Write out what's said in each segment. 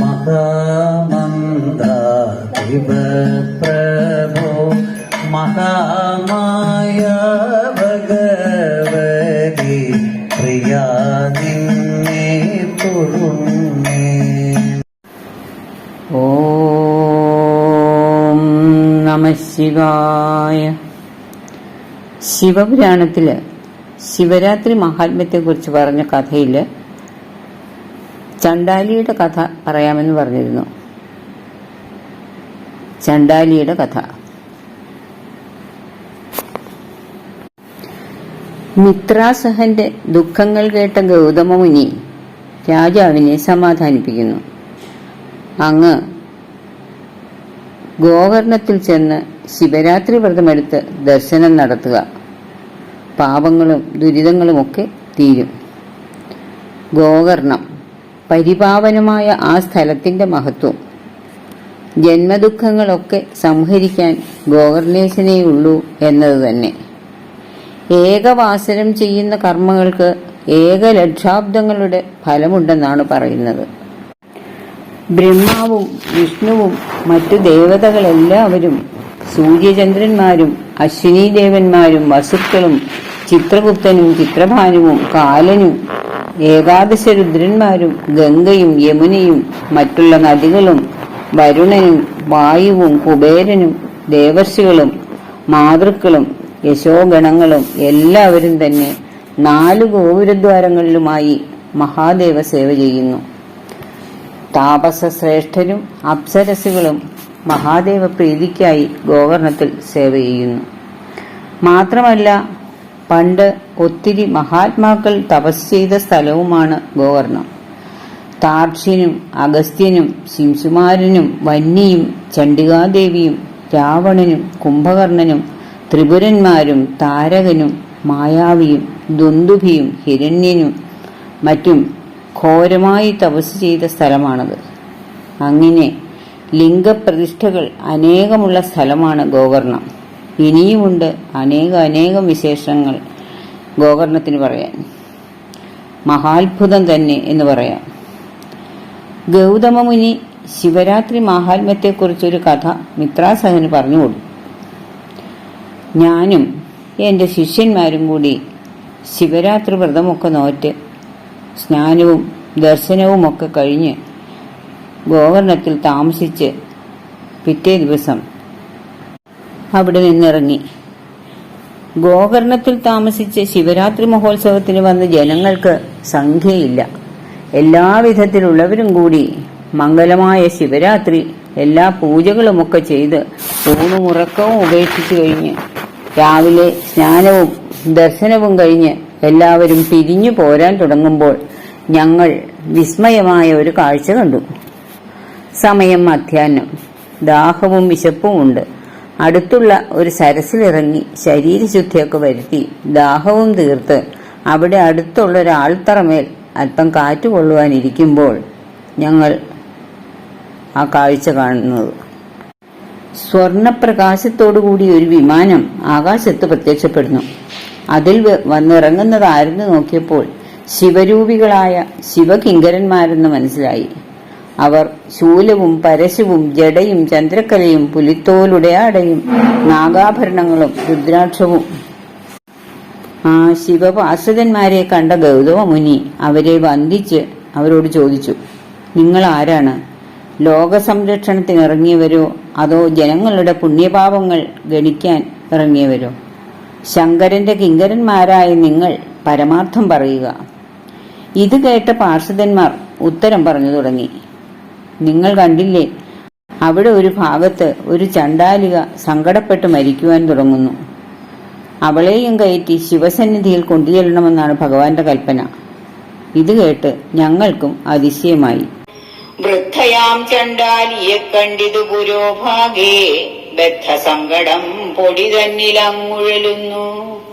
മഹാമന്ദാതിവ പ്രഭോ മഹാമായ ഭഗവതി പ്രിയാ നിന്നെ തൊഴുന്നേ. ഓം നമ ശിവായ. ശിവപുരാണത്തിൽ ശിവരാത്രി മഹാത്മ്യത്തെക്കുറിച്ച് പറഞ്ഞ കഥയിൽ ചണ്ടാലിയുടെ കഥ പറയാമെന്ന് പറഞ്ഞിരുന്നു. ചണ്ടാലിയുടെ കഥ. മിത്രാസഹന്റെ ദുഃഖങ്ങൾ കേട്ട ഗൗതമമുനി രാജാവിനെ സമാധാനിപ്പിക്കുന്നു. അങ്ങ് ഗോകർണത്തിൽ ചെന്ന് ശിവരാത്രി വ്രതമെടുത്ത് ദർശനം നടത്തുക. പാപങ്ങളും ദുരിതങ്ങളുമൊക്കെ തീരും. ഗോകർണം. പരിപാവനമായ ആ സ്ഥലത്തിന്റെ മഹത്വം. ജന്മദുഃഖങ്ങളൊക്കെ സംഹരിക്കാൻ ഗോകർണേശനേ ഉള്ളൂ എന്നത് തന്നെ. ഏകവാസനം ചെയ്യുന്ന കർമ്മങ്ങൾക്ക് ഏകലക്ഷാബ്ദങ്ങളുടെ ഫലമുണ്ടെന്നാണ് പറയുന്നത്. ബ്രഹ്മാവും വിഷ്ണുവും മറ്റു ദേവതകളെല്ലാവരും സൂര്യചന്ദ്രന്മാരും അശ്വിനി ദേവന്മാരും വസുക്കളും ചിത്രഗുപ്തനും ചിത്രഭാനുവും കാലനും ഏകാദശ രുദ്രന്മാരും ഗംഗയും യമുനയും മറ്റുള്ള നദികളും വരുണനും വായുവും കുബേരനും ദേവർഷികളും മാതൃക്കളും യശോഗണങ്ങളും എല്ലാവരും തന്നെ നാല് ഗോപുരദ്വാരങ്ങളിലുമായി മഹാദേവ സേവ ചെയ്യുന്നു. താപസ ശ്രേഷ്ഠരും അപ്സരസുകളും മഹാദേവ പ്രീതിക്കായി ഗോകർണത്തിൽ സേവ ചെയ്യുന്നു. മാത്രമല്ല പണ്ട് ഒത്തിരി മഹാത്മാക്കൾ തപസ് ചെയ്ത സ്ഥലവുമാണ് ഗോകർണം താർഷ്യനും അഗസ്ത്യനും ശിംശുമാരനും വന്നിയും ചണ്ഡികാദേവിയും രാവണനും കുംഭകർണനും ത്രിപുരന്മാരും താരകനും മായാവിയും ദുന്ദുഭിയും ഹിരണ്യനും മറ്റും ഘോരമായി തപസ് ചെയ്ത സ്ഥലമാണത്. അങ്ങനെ ലിംഗപ്രതിഷ്ഠകൾ അനേകമുള്ള സ്ഥലമാണ് ഗോകർണം. ഇനിയുമുണ്ട് അനേക അനേകം വിശേഷങ്ങൾ ഗോകർണത്തിന് പറയാൻ. മഹാത്ഭുതം തന്നെ എന്ന് പറയാം. ഗൗതമമുനി ശിവരാത്രി മാഹാത്മ്യത്തെക്കുറിച്ചൊരു കഥ മിത്രാസഹന് പറഞ്ഞു കൊടുത്തു. ഞാനും എന്റെ ശിഷ്യന്മാരും കൂടി ശിവരാത്രി വ്രതമൊക്കെ നോറ്റ് സ്നാനവും ദർശനവുമൊക്കെ കഴിഞ്ഞ് ഗോകർണത്തിൽ താമസിച്ച് പിറ്റേ ദിവസം അവിടെ നിന്നിറങ്ങി. ഗോകർണത്തിൽ താമസിച്ച് ശിവരാത്രി മഹോത്സവത്തിന് വന്ന ജനങ്ങൾക്ക് സംഖ്യയില്ല. എല്ലാവിധത്തിലുള്ളവരും കൂടി മംഗലമായ ശിവരാത്രി എല്ലാ പൂജകളുമൊക്കെ ചെയ്ത് ഊണുമുറക്കവും ഉപേക്ഷിച്ചു കഴിഞ്ഞ് രാവിലെ സ്നാനവും ദർശനവും കഴിഞ്ഞ് എല്ലാവരും പിരിഞ്ഞു പോരാൻ തുടങ്ങുമ്പോൾ ഞങ്ങൾ വിസ്മയമായ ഒരു കാഴ്ച കണ്ടു. സമയം മധ്യാഹ്നം. ദാഹവും വിശപ്പും ഉണ്ട്. അടുത്തുള്ള ഒരു സരസിലിറങ്ങി ശരീരശുദ്ധിയൊക്കെ വരുത്തി ദാഹവും തീർത്ത് അവിടെ അടുത്തുള്ള ഒരു ആൾത്തറമേൽ അല്പം കാറ്റ് കൊള്ളുവാനിരിക്കുമ്പോൾ ഞങ്ങൾ ആ കാഴ്ച കാണുന്നത്. സ്വർണപ്രകാശത്തോടുകൂടി ഒരു വിമാനം ആകാശത്ത് പ്രത്യക്ഷപ്പെടുന്നു. അതിൽ വന്നിറങ്ങുന്നത് ആരെന്ന് നോക്കിയപ്പോൾ ശിവരൂപികളായ ശിവകിങ്കരന്മാരെന്ന് മനസ്സിലായി. അവർ ശൂലവും പരശുവും ജടയും ചന്ദ്രക്കലയും പുലിത്തോലുടെ ആടയും നാഗാഭരണങ്ങളും രുദ്രാക്ഷവും. ആ ശിവപാർഷദന്മാരെ കണ്ട ഗൗതമ മുനി അവരെ വന്ദിച്ച് അവരോട് ചോദിച്ചു നിങ്ങൾ ആരാണ്? ലോകസംരക്ഷണത്തിന് ഇറങ്ങിയവരോ അതോ ജനങ്ങളുടെ പുണ്യപാപങ്ങൾ ഗണിക്കാൻ ഇറങ്ങിയവരോ? ശങ്കരന്റെ കിങ്കരന്മാരായ നിങ്ങൾ പരമാർത്ഥം പറയുക. ഇത് കേട്ട പാർഷദന്മാർ ഉത്തരം പറഞ്ഞു തുടങ്ങി. നിങ്ങൾ കണ്ടില്ലേ? അവിടെ ഒരു ഭാഗത്ത് ഒരു ചണ്ടാലിക സങ്കടപ്പെട്ട് മരിക്കുവാൻ തുടങ്ങുന്നു. അവളെയും കയറ്റി ശിവസന്നിധിയിൽ കൊണ്ടുചെല്ലണമെന്നാണ് ഭഗവാന്റെ കൽപ്പന. ഇത് കേട്ട് ഞങ്ങൾക്കും അതിശയമായി. വൃദ്ധയാം ചണ്ടാലിയെ കണ്ടിതു പുരോഭാഗേ. ബദ്ധസങ്കടം പൊടി തന്നിലങ്ങുഴലുന്നു.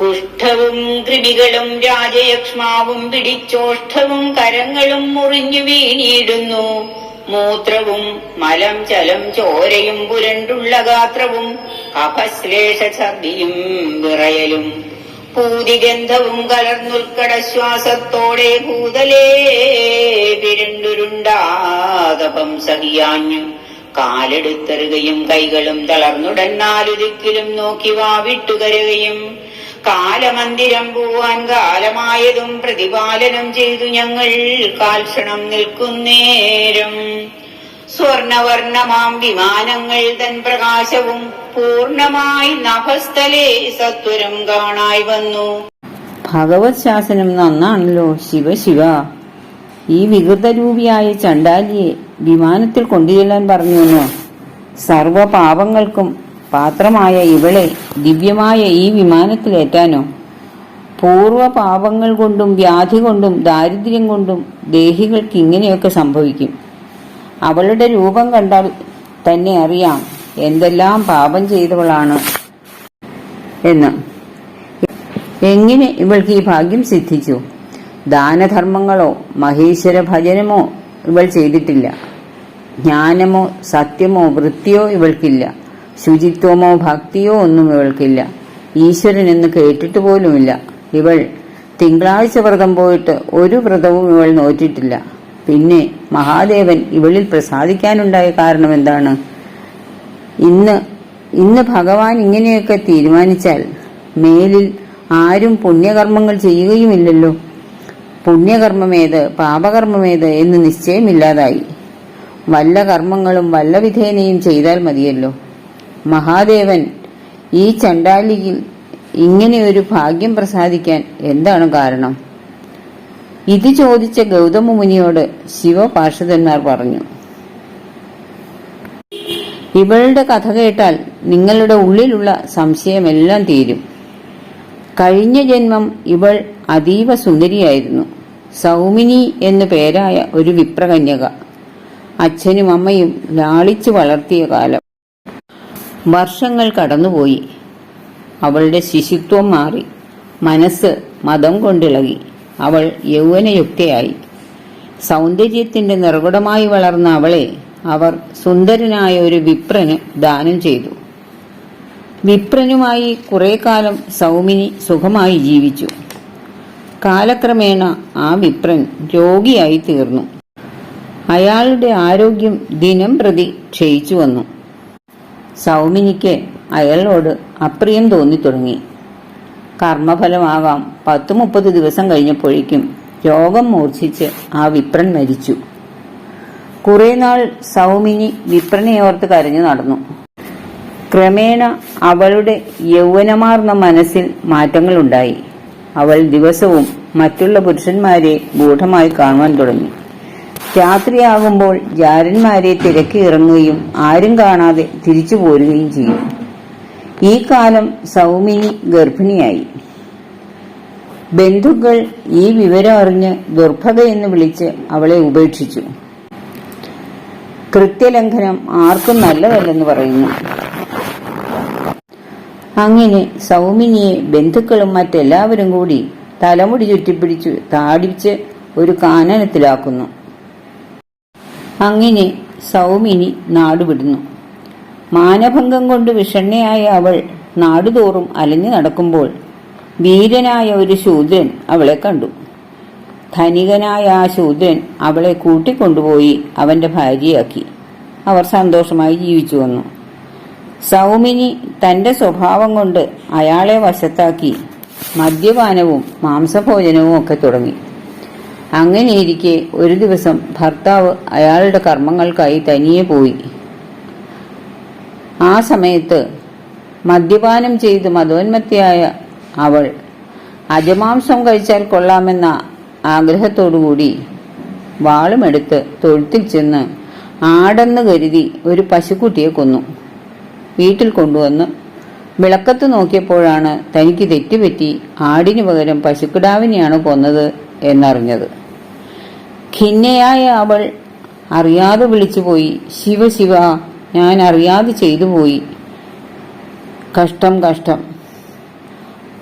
കുഷ്ഠവും കൃമികളും രാജയക്ഷ്മാവും പിടിച്ചോഷ്ഠവും കരങ്ങളും മുറിഞ്ഞു വീണിയിടുന്നു. മൂത്രവും മലം ചലം ചോരയും പുരണ്ടുള്ള ഗാത്രവും കഫശ്ലേഷ ഛർദിയും വിറയലും. പൂതിഗന്ധവും കലർന്നുൽക്കട ശ്വാസത്തോടെ ഭൂതലേ പിരണ്ടുരുണ്ടാതപം സഹിയാഞ്ഞു കാലെടുത്തെറുകയും കൈകളും തളർന്നുടൻ നാലു നോക്കി വാവിട്ടുകരുകയും കാലമന്ദിരം പോവാൻ കാലമായതും പ്രതിപാലനം ചെയ്തു ഞങ്ങൾ. കാൽക്ഷണം നിൽക്കുന്നേരം സ്വർണവർണമാം വിമാനങ്ങൾ തൻ പ്രകാശവും പൂർണമായി നഭസ്ഥലേ സത്വരം കാണായി വന്നു. ഭഗവത് ശാസനം നന്നാണല്ലോ. ശിവ ശിവ. ഈ വികൃതരൂപിയായ ചണ്ടാലിയെ വിമാനത്തിൽ കൊണ്ടുചെല്ലാൻ പറഞ്ഞു സർവ പാപങ്ങൾക്കും പാത്രമായ ഇവളെ ദിവ്യമായ ഈ വിമാനത്തിലേറ്റാനോ പൂർവ പാപങ്ങൾ കൊണ്ടും വ്യാധി കൊണ്ടും ദാരിദ്ര്യം കൊണ്ടും ദേഹികൾക്ക് ഇങ്ങനെയൊക്കെ സംഭവിക്കും. അവളുടെ രൂപം കണ്ടാൽ തന്നെ അറിയാം എന്തെല്ലാം പാപം ചെയ്തവളാണ് എന്ന്. എങ്ങനെ ഇവൾക്ക് ഈ ഭാഗ്യം സിദ്ധിച്ചു? ദാനധർമ്മങ്ങളോ മഹേശ്വര ഭജനമോ ഇവൾ ചെയ്തിട്ടില്ല. ജ്ഞാനമോ സത്യമോ വൃത്തിയോ ഇവൾക്കില്ല. ശുചിത്വമോ ഭക്തിയോ ഒന്നും ഇവൾക്കില്ല. ഈശ്വരൻ എന്ന് കേട്ടിട്ട് പോലുമില്ല. ഇവൾ തിങ്കളാഴ്ച വ്രതം പോയിട്ട് ഒരു വ്രതവും ഇവൾ നോറ്റിട്ടില്ല. പിന്നെ മഹാദേവൻ ഇവളിൽ പ്രസാദിക്കാനുണ്ടായ കാരണം എന്താണ്? ഇന്ന് ഇന്ന് ഭഗവാൻ ഇങ്ങനെയൊക്കെ തീരുമാനിച്ചാൽ മേലിൽ ആരും പുണ്യകർമ്മങ്ങൾ ചെയ്യുകയുമില്ലല്ലോ. പുണ്യകർമ്മമേത് പാപകർമ്മമേത് എന്ന് നിശ്ചയമില്ലാതായി. വല്ല കർമ്മങ്ങളും വല്ല വിധേനയും ചെയ്താൽ മതിയല്ലോ. മഹാദേവൻ ഈ ചണ്ടാലിയിൽ ഇങ്ങനെയൊരു ഭാഗ്യം പ്രസാദിക്കാൻ എന്താണ് കാരണം? ഇത് ചോദിച്ച ഗൗതമ മുനിയോട് ശിവപാർഷദന്മാർ പറഞ്ഞു. ഇവളുടെ കഥ കേട്ടാൽ നിങ്ങളുടെ ഉള്ളിലുള്ള സംശയമെല്ലാം തീരും. കഴിഞ്ഞ ജന്മം ഇവൾ അതീവ സുന്ദരിയായിരുന്നു. സൗമിനി എന്നു പേരായ ഒരു വിപ്രകന്യക. അച്ഛനും അമ്മയും ലാളിച്ചു വളർത്തിയ കാലം. വർഷങ്ങൾ കടന്നുപോയി. അവളുടെ ശിശുത്വം മാറി. മനസ്സ് മതം കൊണ്ടിളകി. അവൾ യൗവനയുക്തയായി. സൗന്ദര്യത്തിന്റെ നിറകുടമായി വളർന്ന അവളെ അവർ സുന്ദരനായ ഒരു വിപ്രന് ദാനം ചെയ്തു. വിപ്രനുമായി കുറെ കാലം സൗമിനി സുഖമായി ജീവിച്ചു. കാലക്രമേണ ആ വിപ്രൻ രോഗിയായി തീർന്നു. അയാളുടെ ആരോഗ്യം ദിനം പ്രതി ക്ഷയിച്ചു വന്നു. സൗമിനിക്ക് അയാളോട് അപ്രിയം തോന്നി തോന്നിത്തുടങ്ങി. കർമ്മഫലമാകാം. പത്ത് മുപ്പത് ദിവസം കഴിഞ്ഞപ്പോഴേക്കും രോഗം മൂർച്ഛിച്ച് ആ വിപ്രൻ മരിച്ചു. കുറേ നാൾ സൗമിനി വിപ്രനെ ഓർത്ത് കരഞ്ഞു നടന്നു. ക്രമേണ അവളുടെ യൗവനമാർന്ന മനസ്സിൽ മാറ്റങ്ങളുണ്ടായി. അവൾ ദിവസവും മറ്റുള്ള പുരുഷന്മാരെ ഗൂഢമായി കാണുവാൻ തുടങ്ങി. രാത്രിയാകുമ്പോൾ ജാരന്മാരെ തിരക്കി ഇറങ്ങുകയും ആരും കാണാതെ തിരിച്ചു പോരുകയും ചെയ്യും. ഈ കാലം സൗമിനി ഗർഭിണിയായി. ബന്ധുക്കൾ ഈ വിവരം അറിഞ്ഞ് ദുർഭഗ എന്ന് വിളിച്ച് അവളെ ഉപേക്ഷിച്ചു. കൃത്യലംഘനം ആർക്കും നല്ലതല്ലെന്ന് പറയുന്നു. അങ്ങനെ സൗമിനിയെ ബന്ധുക്കളും മറ്റെല്ലാവരും കൂടി തലമുടി ചുറ്റിപ്പിടിച്ചു താടിച്ച് ഒരു കാനനത്തിലാക്കുന്നു. അങ്ങനെ സൗമിനി നാടുവിടുന്നു. മാനഭംഗം കൊണ്ട് വിഷണ്ണയായ അവൾ നാടുതോറും അലഞ്ഞു നടക്കുമ്പോൾ വീരനായ ഒരു ശൂദ്രൻ അവളെ കണ്ടു. ധനികനായ ആ ശൂദ്രൻ അവളെ കൂട്ടിക്കൊണ്ടുപോയി അവന്റെ ഭാര്യയാക്കി. അവർ സന്തോഷമായി ജീവിച്ചു വന്നു. സൗമിനി തന്റെ സ്വഭാവം കൊണ്ട് അയാളെ വശത്താക്കി മദ്യപാനവും മാംസഭോജനവും ഒക്കെ തുടങ്ങി. അങ്ങനെയിരിക്കെ ഒരു ദിവസം ഭർത്താവ് അയാളുടെ കർമ്മങ്ങൾക്കായി തനിയെ പോയി. ആ സമയത്ത് മദ്യപാനം ചെയ്ത് മതോന്മത്തിയായ അവൾ അജമാംസം കഴിച്ചാൽ കൊള്ളാമെന്ന ആഗ്രഹത്തോടുകൂടി വാളുമെടുത്ത് തൊഴുത്തിൽ ചെന്ന് ആടെന്ന് കരുതി ഒരു പശുക്കുട്ടിയെ കൊന്നു. വീട്ടിൽ കൊണ്ടുവന്ന് വിളക്കത്ത് നോക്കിയപ്പോഴാണ് തനിക്ക് തെറ്റുപറ്റി ആടിനു പകരം പശുക്കിടാവിനെയാണ് കൊന്നത് എന്നറിഞ്ഞത്. ഖിന്നയായ അവൾ അറിയാതെ വിളിച്ചുപോയി ശിവ ശിവ ഞാൻ അറിയാതെ ചെയ്തു പോയി. കഷ്ടം കഷ്ടം.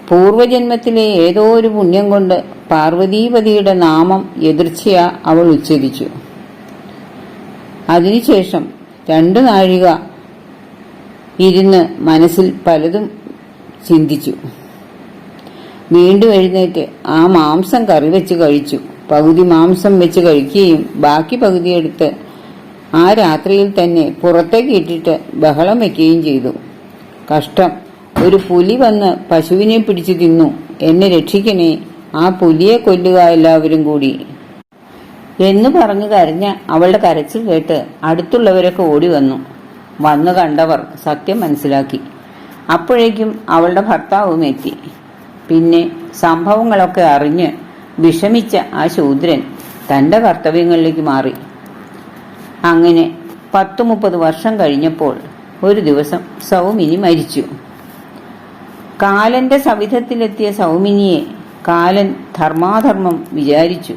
പൂർവജന്മത്തിലെ ഏതോ ഒരു പുണ്യം കൊണ്ട് പാർവതീപതിയുടെ നാമം എതിർച്ചയ അവൾ ഉച്ചരിച്ചു. അതിനുശേഷം രണ്ടു നാഴിക ഇരുന്ന് മനസ്സിൽ പലതും ചിന്തിച്ചു. വീണ്ടും എഴുന്നേറ്റ് ആ മാംസം കറി വെച്ച് കഴിച്ചു. പകുതി മാംസം വെച്ച് കഴിക്കുകയും ബാക്കി പകുതി എടുത്ത് ആ രാത്രിയിൽ തന്നെ പുറത്തേക്ക് ഇട്ടിട്ട് ബഹളം വെക്കുകയും ചെയ്തു. കഷ്ടം. ഒരു പുലി വന്ന് പശുവിനെ പിടിച്ചു തിന്നു. എന്നെ രക്ഷിക്കണേ. ആ പുലിയെ കൊല്ലുക എല്ലാവരും കൂടി. എന്ന് പറഞ്ഞു കരഞ്ഞ അവളുടെ കരച്ചിൽ കേട്ട് അടുത്തുള്ളവരൊക്കെ ഓടി വന്നു. വന്നു കണ്ടവർ സത്യം മനസ്സിലാക്കി. അപ്പോഴേക്കും അവളുടെ ഭർത്താവും എത്തി. പിന്നെ സംഭവങ്ങളൊക്കെ അറിഞ്ഞ് വിഷമിച്ച ആ ശൂദ്രൻ തന്റെ കർത്തവ്യങ്ങളിലേക്ക് മാറി. അങ്ങനെ പത്തു മുപ്പത് വർഷം കഴിഞ്ഞപ്പോൾ ഒരു ദിവസം സൗമിനി മരിച്ചു. കാലന്റെ സവിധത്തിലെത്തിയ സൗമിനിയെ കാലൻ ധർമാധർമ്മം വിചാരിച്ചു.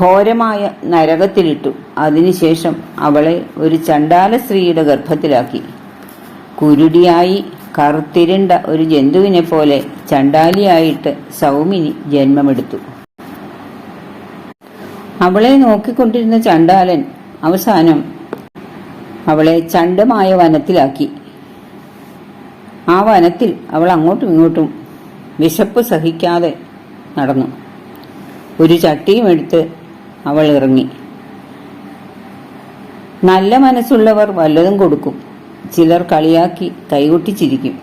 ഘോരമായ നരകത്തിലിട്ടു. അതിനുശേഷം അവളെ ഒരു ചണ്ടാല സ്ത്രീയുടെ ഗർഭത്തിലാക്കി. കുരുടിയായി കറുത്തിരുണ്ട ഒരു ജന്തുവിനെ പോലെ ചണ്ടാലിയായിട്ട് സൗമിനി ജന്മമെടുത്തു. അവളെ നോക്കിക്കൊണ്ടിരുന്ന ചണ്ടാലൻ അവസാനം അവളെ ചണ്ടമായ വനത്തിലാക്കി. ആ വനത്തിൽ അവൾ അങ്ങോട്ടും ഇങ്ങോട്ടും വിശപ്പ് സഹിക്കാതെ നടന്നു. ഒരു ചട്ടിയും എടുത്ത് അവൾ ഇറങ്ങി. നല്ല മനസ്സുള്ളവർ വല്ലതും കൊടുക്കും. ചിലർ കളിയാക്കി കൈകൊട്ടിച്ചിരിക്കും.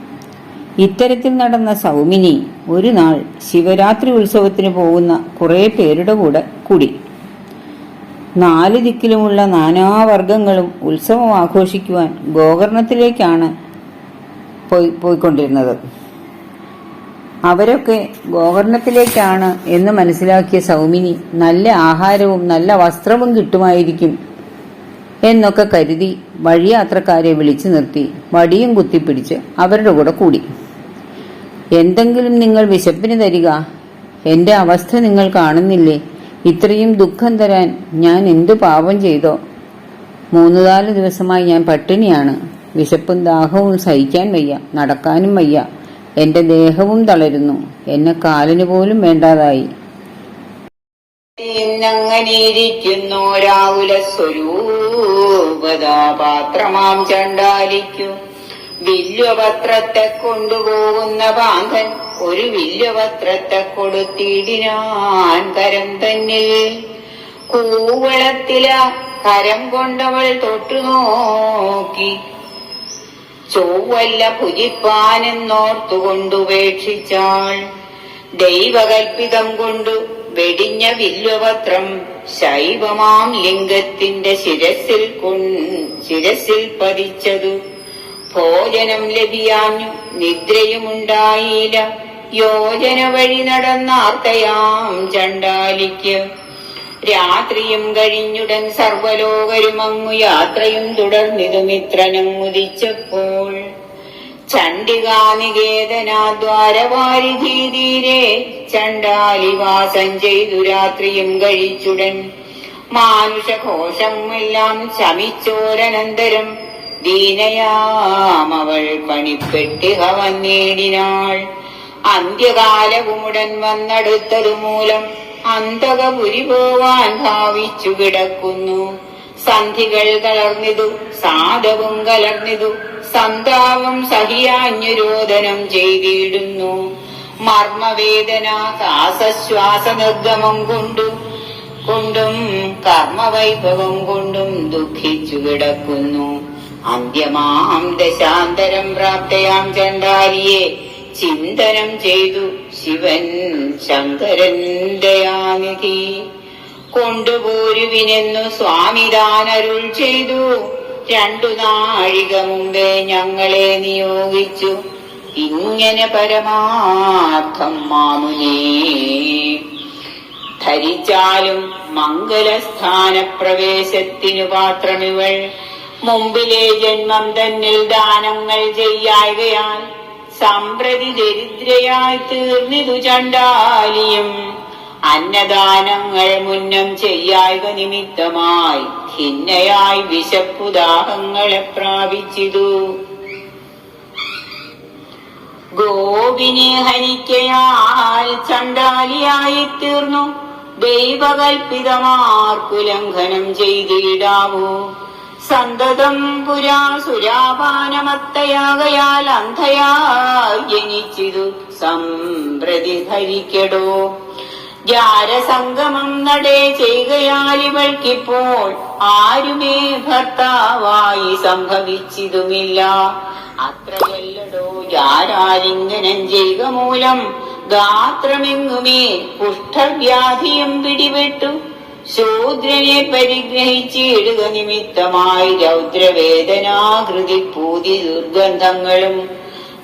ഇത്തരത്തിൽ നടന്ന സൗമിനി ഒരു നാൾ ശിവരാത്രി ഉത്സവത്തിന് പോകുന്ന കുറേ പേരുടെ കൂടെ കൂടി. നാല് ദിക്കിലുമുള്ള നാനാവർഗങ്ങളും ഉത്സവം ആഘോഷിക്കുവാൻ ഗോകർണത്തിലേക്കാണ് പോയി പോയിക്കൊണ്ടിരുന്നത്. അവരൊക്കെ ഗോകർണത്തിലേക്കാണ് എന്ന് മനസ്സിലാക്കിയ സൗമിനി നല്ല ആഹാരവും നല്ല വസ്ത്രവും കിട്ടുമായിരിക്കും എന്നൊക്കെ കരുതി വഴിയാത്രക്കാരെ വിളിച്ചു നിർത്തി വടിയും കുത്തിപ്പിടിച്ച് അവരുടെ കൂടെ കൂടി. എന്തെങ്കിലും നിങ്ങൾ വിശപ്പിന് തരിക. എന്റെ അവസ്ഥ നിങ്ങൾ കാണുന്നില്ലേ? ഇത്രയും ദുഃഖം തരാൻ ഞാൻ എന്തു പാപം ചെയ്തോ? മൂന്ന് നാല് ദിവസമായി ഞാൻ പട്ടിണിയാണ്. വിശപ്പും ദാഹവും സഹിക്കാൻ വയ്യ നടക്കാനും വയ്യ. എന്റെ ദേഹവും തളരുന്നു. എന്നെ കാലിന് പോലും വേണ്ടാതായി. ഇന്നങ്ങനെയിരിക്കുന്നു രാഹുല സ്വരൂപതാപാത്രമാം ചണ്ടാലിക്കു വില്ലുപത്രത്തെ കൊണ്ടുപോകുന്ന ബാന്ധൻ ഒരു വില്ലുപത്രത്തെ കൊടുത്തിടിനാൻ കരം തന്നിൽ. കൂവളത്തില കരം കൊണ്ടവൾ തൊട്ടുനോക്കി. ചൊവ്വല്ല പുജിപ്പാനെന്നോർത്തുകൊണ്ടുപേക്ഷിച്ചാൾ. ദൈവകൽപ്പിതം കൊണ്ടു വെടിഞ്ഞ വില്ലുവത്രം ശൈവമാം ലിംഗത്തിന്റെ ശിരസിൽ കൊൺ- ശിരസിൽ പതിച്ചതു. ഭോജനം ലഭിയാഞ്ഞു നിദ്രയുമുണ്ടായില്ല. യോജന വഴി നടന്നാർത്തയാം ചണ്ടാലിക്ക് രാത്രിയും കഴിഞ്ഞുടൻ സർവലോകരുമങ്ങു യാത്രയും തുടർന്നിതു മിത്രനങ്ങുദിച്ചപ്പോൾ ചണ്ഡികാനികേതനാദ്വാരവാരിധീതീരെ ചണ്ടാലിവാസം ചെയ്തു രാത്രിയും കഴിച്ചുടൻ. മാനുഷഘോഷമെല്ലാം ശമിച്ചോരനന്തരം ദീനയാമവൾ പണിപ്പെട്ടിഹ വന്നേടിനാൾ അന്ത്യകാലവുമുടൻ വന്നടുത്തതു മൂലം അന്തകപുരി പോവാൻ ഭാവിച്ചു കിടക്കുന്നു. സന്ധികൾ തളർന്നിതു സാധവും കലർന്നിതു സന്താപം സഹിയാഞ്ഞുരോധനം ചെയ്തിടുന്നു. മർമ്മവേദന കാസശ്വാസ നിർഗമം കൊണ്ടു കൊണ്ടും കർമ്മവൈഭവം കൊണ്ടും ദുഃഖിച്ചു കിടക്കുന്നു. അന്ത്യമാം ദശാന്തരം പ്രാപ്തയാം ചണ്ടാലിയെ ചിന്തനം ചെയ്തു ശിവൻ ശങ്കരൻ ദയാനിധി. കൊണ്ടുപോരുവിനെന്നു സ്വാമിദാനരുൾ ചെയ്തു. രണ്ടു നാഴിക മുമ്പേ ഞങ്ങളെ നിയോഗിച്ചു. ഇങ്ങനെ പരമാർത്ഥം മാമുനേ ധരിച്ചാലും മംഗലസ്ഥാന പ്രവേശത്തിനു പാത്രമിവൾ. മുമ്പിലെ ജന്മം തന്നിൽ ദാനങ്ങൾ ചെയ്യായകയാൽ സമ്പ്രതി ദരിദ്രയായി തീർന്നിതു ചണ്ടാലിയും അന്നദാനങ്ങൾ മുന്നം ചെയ്യായക നിമിത്തമായി ഖിന്നയായി വിശപ്പുദാഹങ്ങളെ പ്രാപിച്ചിതു. ഗോപിനെ ഹരിക്കയാൽ ചണ്ടാലിയായി തീർന്നു ദൈവകൽപിതമാർക്കുലംഘനം ചെയ്തിടാവൂ. സന്തതം പുരാ സുരാപാനമത്തയാകയാൽ അന്ധയാ ജനിച്ചിതു സംപ്രതി ധരിക്കടോ ജാരസംഗമം നടേ ചെയ്യുകയാലിവൾക്കിപ്പോൾ ആരുമേ ഭർത്താവായി സംഭവിച്ചിതുമില്ല. അത്രയല്ലടോ ജാരാലിംഗനം ചെയ്യുക മൂലം ഗാത്രമെങ്ങുമേ കുഷ്ഠവ്യാധിയും പിടിപെട്ടു. ശൂദ്രനെ പരിഗ്രഹിച്ചിടുക നിമിത്തമായി രൗദ്രവേദനാകൃതി പൂതി ദുർഗന്ധങ്ങളും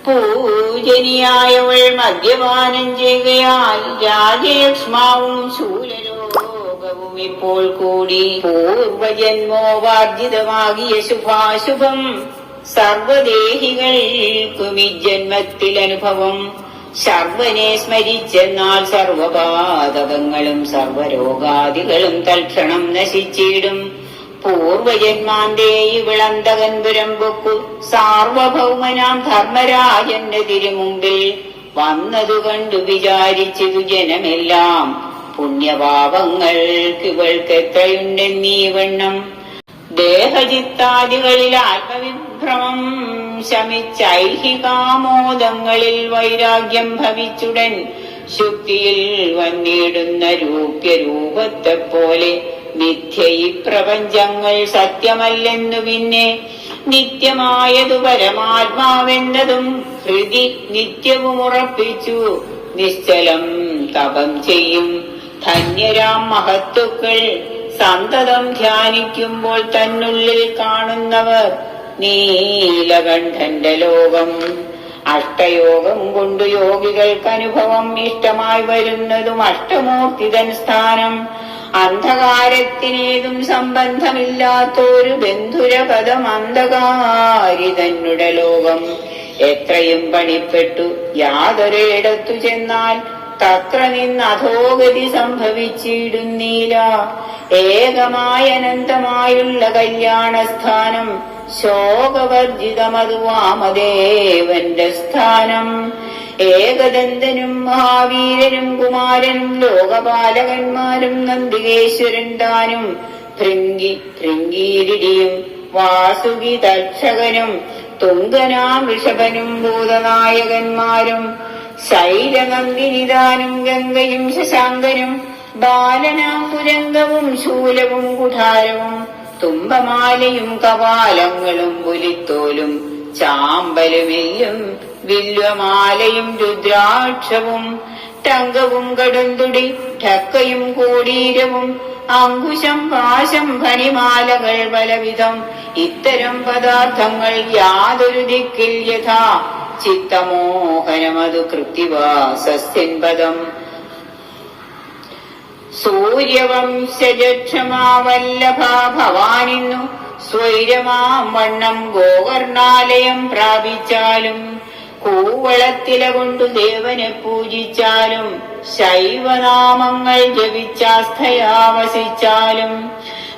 പൂജനിയായവൾ മദ്യപാനം ചെയ്യുകയാൽ രാജയക്ഷ്മാവും ശൂലരോഗവും ഇപ്പോൾ കൂടി. പൂർവജന്മോപാർജിതമാകിയ ശുഭാശുഭം സർവദേഹികൾക്കും ഈ ജന്മത്തിൽ അനുഭവം ശർവനെ സ്മരിച്ചെന്നാൽ സർവപാതകങ്ങളും സർവരോഗാദികളും തൽക്ഷണം നശിച്ചിടും. പൂർവജന്മാന്റെ വിളന്തകൻ പുരമ്പൊക്കു സാർവഭൗമനാം ധർമ്മരാജന്റെ തിരുമുമ്പിൽ വന്നതു കണ്ടു വിചാരിച്ചതു ജനമെല്ലാം. പുണ്യപാപങ്ങൾക്ക് ഇവൾക്ക് എത്രയുണ്ടെന്നീ വണ്ണം. ദേഹചിത്താദികളിൽ ആത്മവിഭ്രമം ശമിച്ചൈഹികാമോദങ്ങളിൽ വൈരാഗ്യം ഭവിച്ചുടൻ ശുദ്ധിയിൽ വന്നിടുന്ന രൂപ്യരൂപത്തെ പോലെ മിഥ്യ ഈ പ്രപഞ്ചങ്ങൾ സത്യമല്ലെന്നു പിന്നെ നിത്യമായതു പരമാത്മാവെന്നതും ഹൃദി നിത്യവും ഉറപ്പിച്ചു. നിശ്ചലം തപം ചെയ്യും. ധന്യരാം മഹത്തുക്കൾ സന്തതം ധ്യാനിക്കുമ്പോൾ തന്നുള്ളിൽ കാണുന്നവർ നീലകണ്ഠന്റെ ലോകം. അഷ്ടയോഗം കൊണ്ടു യോഗികൾക്ക് അനുഭവം ഇഷ്ടമായി വരുന്നതും അഷ്ടമൂർത്തിതൻ സ്ഥാനം അന്ധകാരത്തിനേതും സംബന്ധമില്ലാത്തൊരു ബന്ധുരപദം അന്ധകാരി ലോകം. എത്രയും പണിപ്പെട്ടു യാതൊരിടത്തു ചെന്നാൽ തത്ര നിന്ന് അധോഗതി സംഭവിച്ചിടുന്നീല. ഏകമായ അനന്തമായുള്ള കല്യാണസ്ഥാനം ശോകവർജിതമതു വാമദേവന്റെ സ്ഥാനം. ഏകദന്തനും മഹാവീരനും കുമാരൻ ലോകപാലകന്മാരും നന്ദികേശ്വരൻ താനും ഭൃങ്കീരിടിയും വാസുകി തക്ഷകനും തുങ്കനാം ഋഷഭനും ഭൂതനായകന്മാരും ശൈലനന്ദിനിതാനും ഗംഗയും ശശാങ്കനും ബാലനാം പുരംഗവും ശൂലവും കുഠാരവും തുമ്പമാലയും കപാലങ്ങളും പുലിത്തോലും ചാമ്പലുമില്ലും വില്വമാലയും രുദ്രാക്ഷവും ടങ്കവും കടുന്തുടി ടക്കയും കോടീരവും അങ്കുശം പാശം ഖനിമാലകൾ പലവിധം. ഇത്തരം പദാർത്ഥങ്ങൾ യാതൊരു ദിക്കിൽ യഥാ ചിത്തമോഹനമതു കൃത്തിവാസസ്യൻ പദം. സൂര്യവംശജക്ഷമാവല്ലഭ ഭവാനിന്നു സ്വൈരമാം വണ്ണം ഗോകർണാലയം പ്രാപിച്ചാലും കൂവളത്തില കൊണ്ടു ദേവനെ പൂജിച്ചാലും ശൈവനാമങ്ങൾ ജപിച്ചാസ്ഥയാവസിച്ചാലും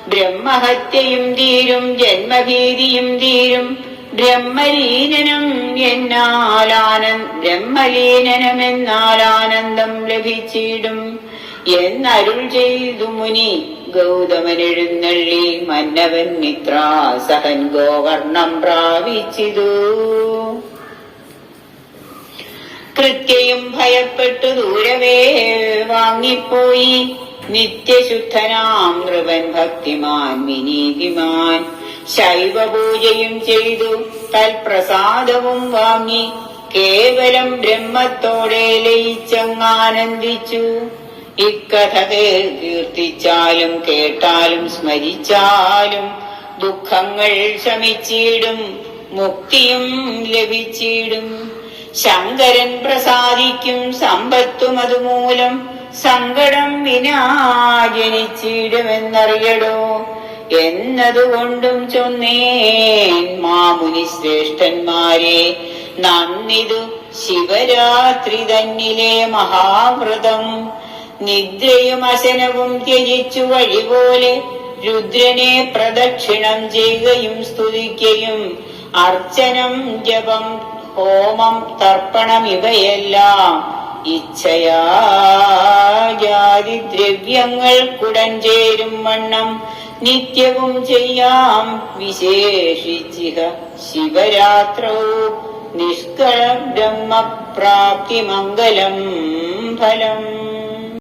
ബ്രഹ്മഹത്യയും തീരും ജന്മഭീതിയും തീരും. ബ്രഹ്മലീനനം എന്നാലാനന്ദ ബ്രഹ്മലീനനമെന്നാലാനന്ദം ലഭിച്ചിടും. എന്നരുൾ ചെയ്തു മുനി ഗൗതമൻ എഴുന്നള്ളി മന്നവൻ മിത്രാസഹൻ ഗോകർണം പ്രാപിച്ചിതു. കൃത്യയും ഭയപ്പെട്ടു ദൂരവേ വാങ്ങിപ്പോയി. നിത്യശുദ്ധനാം നൃപൻ ഭക്തിമാൻ വിനീതിമാൻ. ശൈവപൂജയും ചെയ്തു തൽപ്രസാദവും വാങ്ങി. കേവലം ബ്രഹ്മത്തോടെ ലയിച്ചങ്ങാനന്ദിച്ചു. ഇക്കഥ കീർത്തിച്ചാലും കേട്ടാലും സ്മരിച്ചാലും ദുഃഖങ്ങൾ ശമിച്ചിടും മുക്തിയും ലഭിച്ചിടും. ശങ്കരൻ പ്രസാദിക്കും സമ്പത്തും അതുമൂലം സങ്കടം വിനാജനിച്ചിടുമെന്നറിയടോ എന്നതുകൊണ്ടും ചൊന്നേൻ മാമുനി ശ്രേഷ്ഠന്മാരെ നന്ദിതു ശിവരാത്രി തന്നിലെ മഹാവ്രതം. നിദ്രയും അശനവും ത്യജിച്ചു വഴിപോലെ രുദ്രനെ പ്രദക്ഷിണം ചെയ്യുകയും സ്തുതിക്കുകയും അർച്ചനം ജപം ഹോമം തർപ്പണം ഇവയെല്ലാം ഇച്ഛയാ ജാതി ദ്രവ്യങ്ങൾക്കുടൻ ചേരും വണ്ണം നിത്യവും ചെയ്യാം. വിശേഷിച്ചിഹ ശിവരാത്രോ നിഷ്കള ബ്രഹ്മപ്രാപ്തി മംഗലം ഫലം.